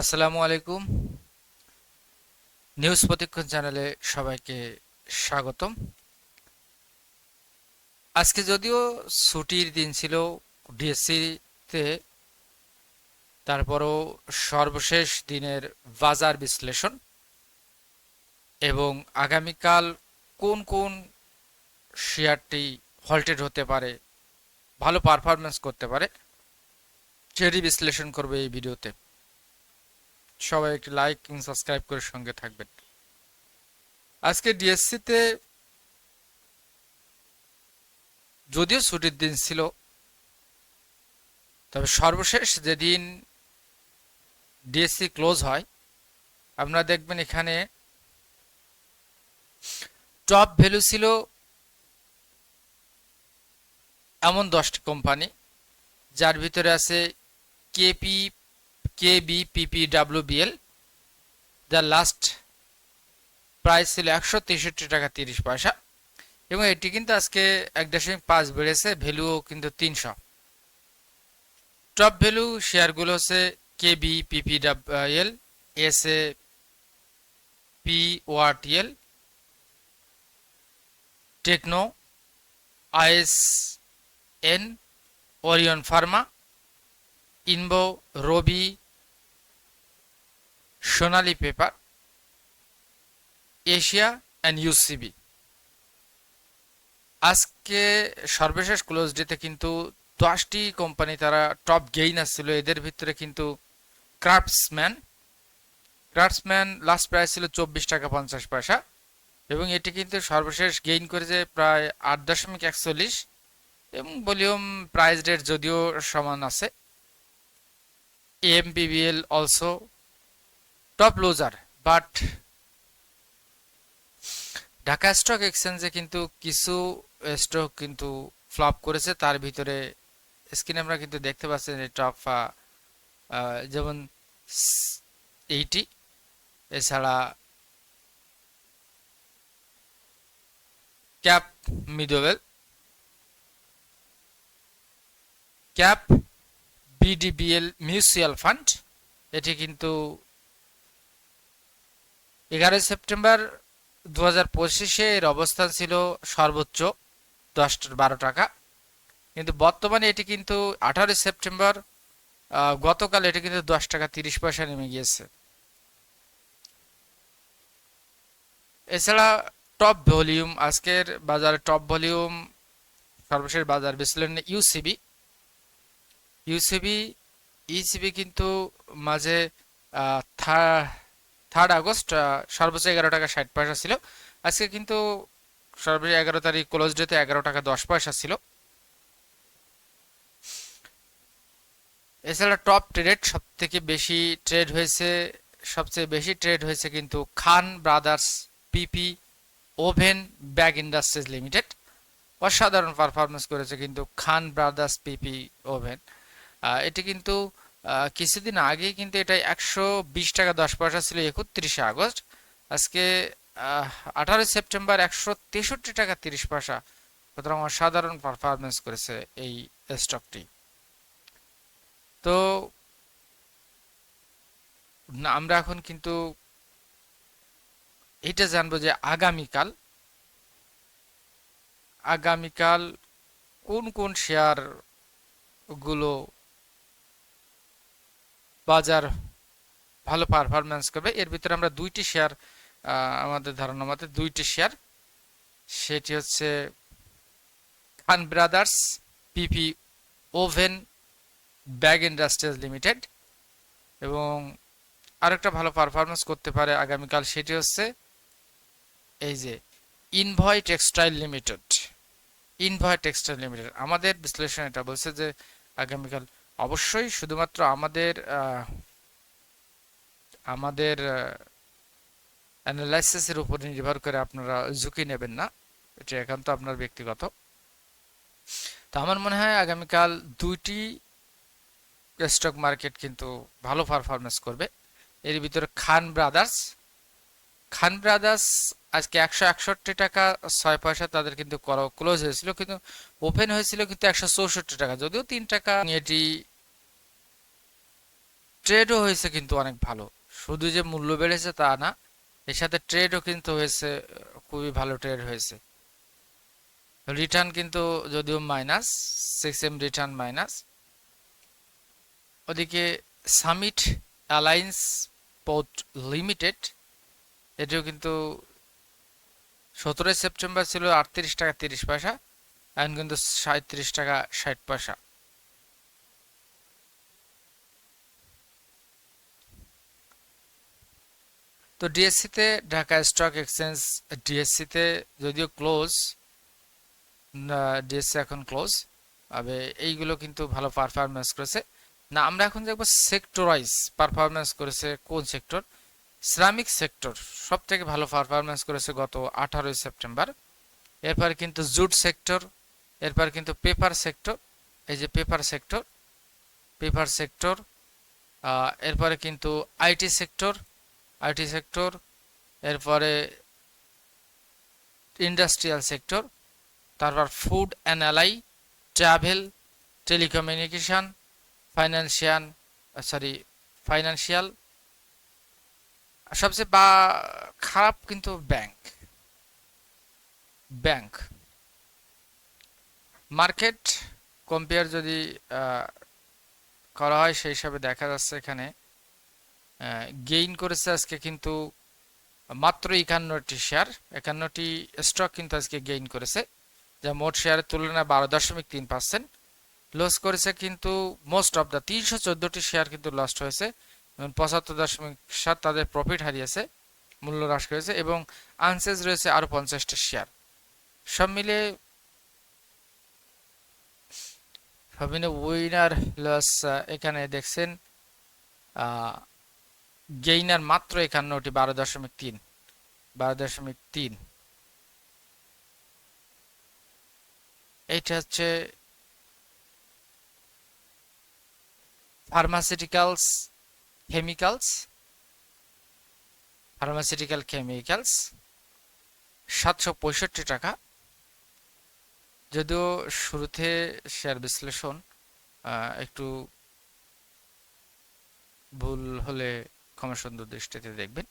আসসালামু আলাইকুম। নিউজ প্রতিক্ষণ চ্যানেলে সবাইকে স্বাগতম। আজকে যদিও ছুটির দিন ছিল ডিএসসিতে, তারপরও সর্বশেষ দিনের বাজার বিশ্লেষণ এবং আগামীকাল কোন কোন শেয়ারটি হল্টেড হতে পারে, ভালো পারফরমেন্স করতে পারে, সেটি বিশ্লেষণ করবে এই ভিডিওতে। সবাই একটি লাইক এবং সাবস্ক্রাইব করে সঙ্গে থাকবেন। আজকে ডিএসসিতে যদিও ছুটির দিন ছিল, তবে সর্বশেষ যেদিন ডিএসসি ক্লোজ হয়, আপনারা দেখবেন এখানে টপ ভ্যালু ছিল এমন দশটি কোম্পানি যার ভিতরে আছে কেপি কেবি পিপি ডাব্লিউবিএল যার লাস্ট প্রাইস ছিল একশো তেষট্টি টাকা তিরিশ পয়সা। এবং এটি কিন্তু আজকে এক দশমিক পাঁচ বেড়েছে ভ্যালুও কিন্তু তিনশো। টপ ভ্যালু শেয়ারগুলো হচ্ছে KB PP WL S A P ORTL techno IS N Orion pharma ইনবো Robi Sonali paper, Asia and UCB আজকে সর্বশেষ ক্লোজ ডেতে কিন্তু দশটি কোম্পানি তারা টপ গেইন আসছিল। এদের ভিতরে কিন্তু ক্রাফটসম্যান ক্রাফটসম্যান লাস্ট প্রাইস ছিল চব্বিশ টাকা পঞ্চাশ পয়সা এবং এটি কিন্তু সর্বশেষ গেইন করেছে প্রায় আট দশমিক একচল্লিশ এবং ভলিউম প্রাইস রেট যদিও সমান আছে। MPBL also top loser but Dhaka stock এক্সচেঞ্জে কিন্তু কিছু স্টক কিন্তু ফ্লপ করেছে। তার ভিতরে স্ক্রিনে আমরা কিন্তু দেখতে পাচ্ছেন টপ যেমন এইটি এছাড়া ক্যাপ মিডোয়েল ক্যাপ বিডিবিএল মিউচুয়াল ফান্ড এটি কিন্তু এগারোই সেপ্টেম্বর দু হাজার পঁচিশে এর অবস্থান ছিল সর্বোচ্চ দশ বারো টাকা। কিন্তু বর্তমানে এটি কিন্তু আঠারোই সেপ্টেম্বর গতকাল এটি কিন্তু দশ টাকা তিরিশ পয়সা নেমে গিয়েছে। এছাড়া টপ ভলিউম, আজকের বাজারে টপ ভলিউম, সর্বশেষ বাজার বিশ্লেষণে ইউসিবি। ইউসিবি ইসিবি কিন্তু মাঝে থার্ড আগস্ট সর্বোচ্চ এগারো টাকা ষাট পয়সা ছিল। আজকে কিন্তু সর্বোচ্চ এগারো তারিখ ক্লোজ ডেতে এগারো টাকা দশ পয়সা ছিল। এছাড়া টপ ট্রেড সব থেকে বেশি ট্রেড হয়েছে, সবচেয়ে বেশি ট্রেড হয়েছে কিন্তু Khan brothers PP woven bag industries limited. অসাধারণ পারফরমেন্স করেছে কিন্তু খান ব্রাদার্স পিপি ওভেন। এটি কিন্তু কিছুদিন আগে কিন্তু এটা একশো বিশ টাকা দশ পয়সা ছিল একত্রিশে আগস্ট। আজকে আঠারোই সেপ্টেম্বর একশো তেষট্টি টাকা তিরিশ পয়সা। সুতরাং অসাধারণ পারফরমেন্স করেছে এই স্টকটি তো আমরা এখন কিন্তু এটা জানব যে আগামীকাল আগামীকাল কোন কোন শেয়ারগুলো বাজার ভালো পারফরমেন্স করবে। এর ভিতরে আমরা দুইটি শেয়ার আমাদের ধারণা মতে দুইটি শেয়ার সেটি হচ্ছে Khan brothers PP woven bag industries limited এবং আরেকটা ভালো পারফরমেন্স করতে পারে আগামীকাল সেটি হচ্ছে এই যে Envoy textile limited. Envoy textile limited. আমাদের বিশ্লেষণ এটা বলছে যে আগামীকাল অবশ্যই শুধুমাত্র আমাদের আমাদের অ্যানালাইসিসের উপর নির্ভর করে আপনারা ঝুঁকি নেবেন না। এটা একান্ত আপনার ব্যক্তিগত। তো আমার মনে হয় আগামীকাল দুইটি স্টক মার্কেট কিন্তু ভালো পারফরমেন্স করবে। এর ভিতরে খান ব্রাদার্স খান ব্রাদার্স আজকে একশো একষট্টি টাকা, ছয় পয়সা তাদের কিন্তু ক্লোজ হয়েছিল, কিন্তু ওপেন হয়েছিল কিন্তু একশো চৌষট্টি টাকা। যদিও তিন টাকা এটি ট্রেডও হয়েছে কিন্তু অনেক ভালো। শুধু যে মূল্য বেড়েছে তা না, এর সাথে ট্রেডও কিন্তু হয়েছে, খুবই ভালো ট্রেড হয়েছে। রিটার্ন কিন্তু যদিও minus six M return minus ওদিকে সামিট অ্যালায়েন্স পোর্ট লিমিটেড এটিও কিন্তু সতেরোই সেপ্টেম্বর ছিল আটত্রিশ টাকা তিরিশ পয়সা, এখন কিন্তু সাঁত্রিশ টাকা ষাট পয়সা। তো ডিএসসিতে ঢাকা স্টক এক্সচেঞ্জ ডিএসসিতে যদিও ক্লোজ ডিএসসি এখন ক্লোজ তবে এইগুলো কিন্তু ভালো পারফরমেন্স করেছে। না, আমরা এখন দেখব সেক্টর ওয়াইজ পারফরমেন্স করেছে কোন সেক্টর শ্রমিক সেক্টর সব থেকে ভালো পারফরমেন্স করেছে গত আঠারোই সেপ্টেম্বর। এরপর কিন্তু জুট সেক্টর, এরপর কিন্তু পেপার সেক্টর এই যে পেপার সেক্টর পেপার সেক্টর এরপরে কিন্তু আইটি সেক্টর আইটি সেক্টর এরপরে ইন্ডাস্ট্রিয়াল সেক্টর তারপর food and allied travel telecommunication financial sorry financial সবচেয়ে বা, খারাপ কিন্তু ব্যাংক। ব্যাংক। মার্কেট কম্পেয়ার যদি করা হয়, সেই হিসাবে দেখা যাচ্ছে এখানে গেইন করেছে আজকে কিন্তু মাত্র একান্নটি শেয়ার একান্নটি স্টক কিন্তু আজকে গেইন করেছে। যা মোট শেয়ারের তুলনায় বারো দশমিক তিন পার্সেন্ট লস করেছে কিন্তু মোস্ট অফ দ্য তিনশো চোদ্দটি শেয়ার কিন্তু লস্ট হয়েছে। পঁচাত্তর দশমিক সাত তাদের প্রফিট হারিয়েছে, মূল্য হ্রাস করেছে এবং আনসেজ রয়েছে আরও পঞ্চাশটি শেয়ার সব মিলে উইনার লস এখানে দেখছেন গেইনার মাত্র একান্নটি, বারো দশমিক তিন, বারো দশমিক তিন। এইটা হচ্ছে ফার্মাসিউটিক্যালস কেমিক্যালস pharmaceutical chemicals, সাতশো পঁয়ষট্টি টাকা। যদিও শুরুতে শেয়ার বিশ্লেষণ একটু ভুল হলে ক্ষমা সুন্দর দৃষ্টিতে দেখবেন।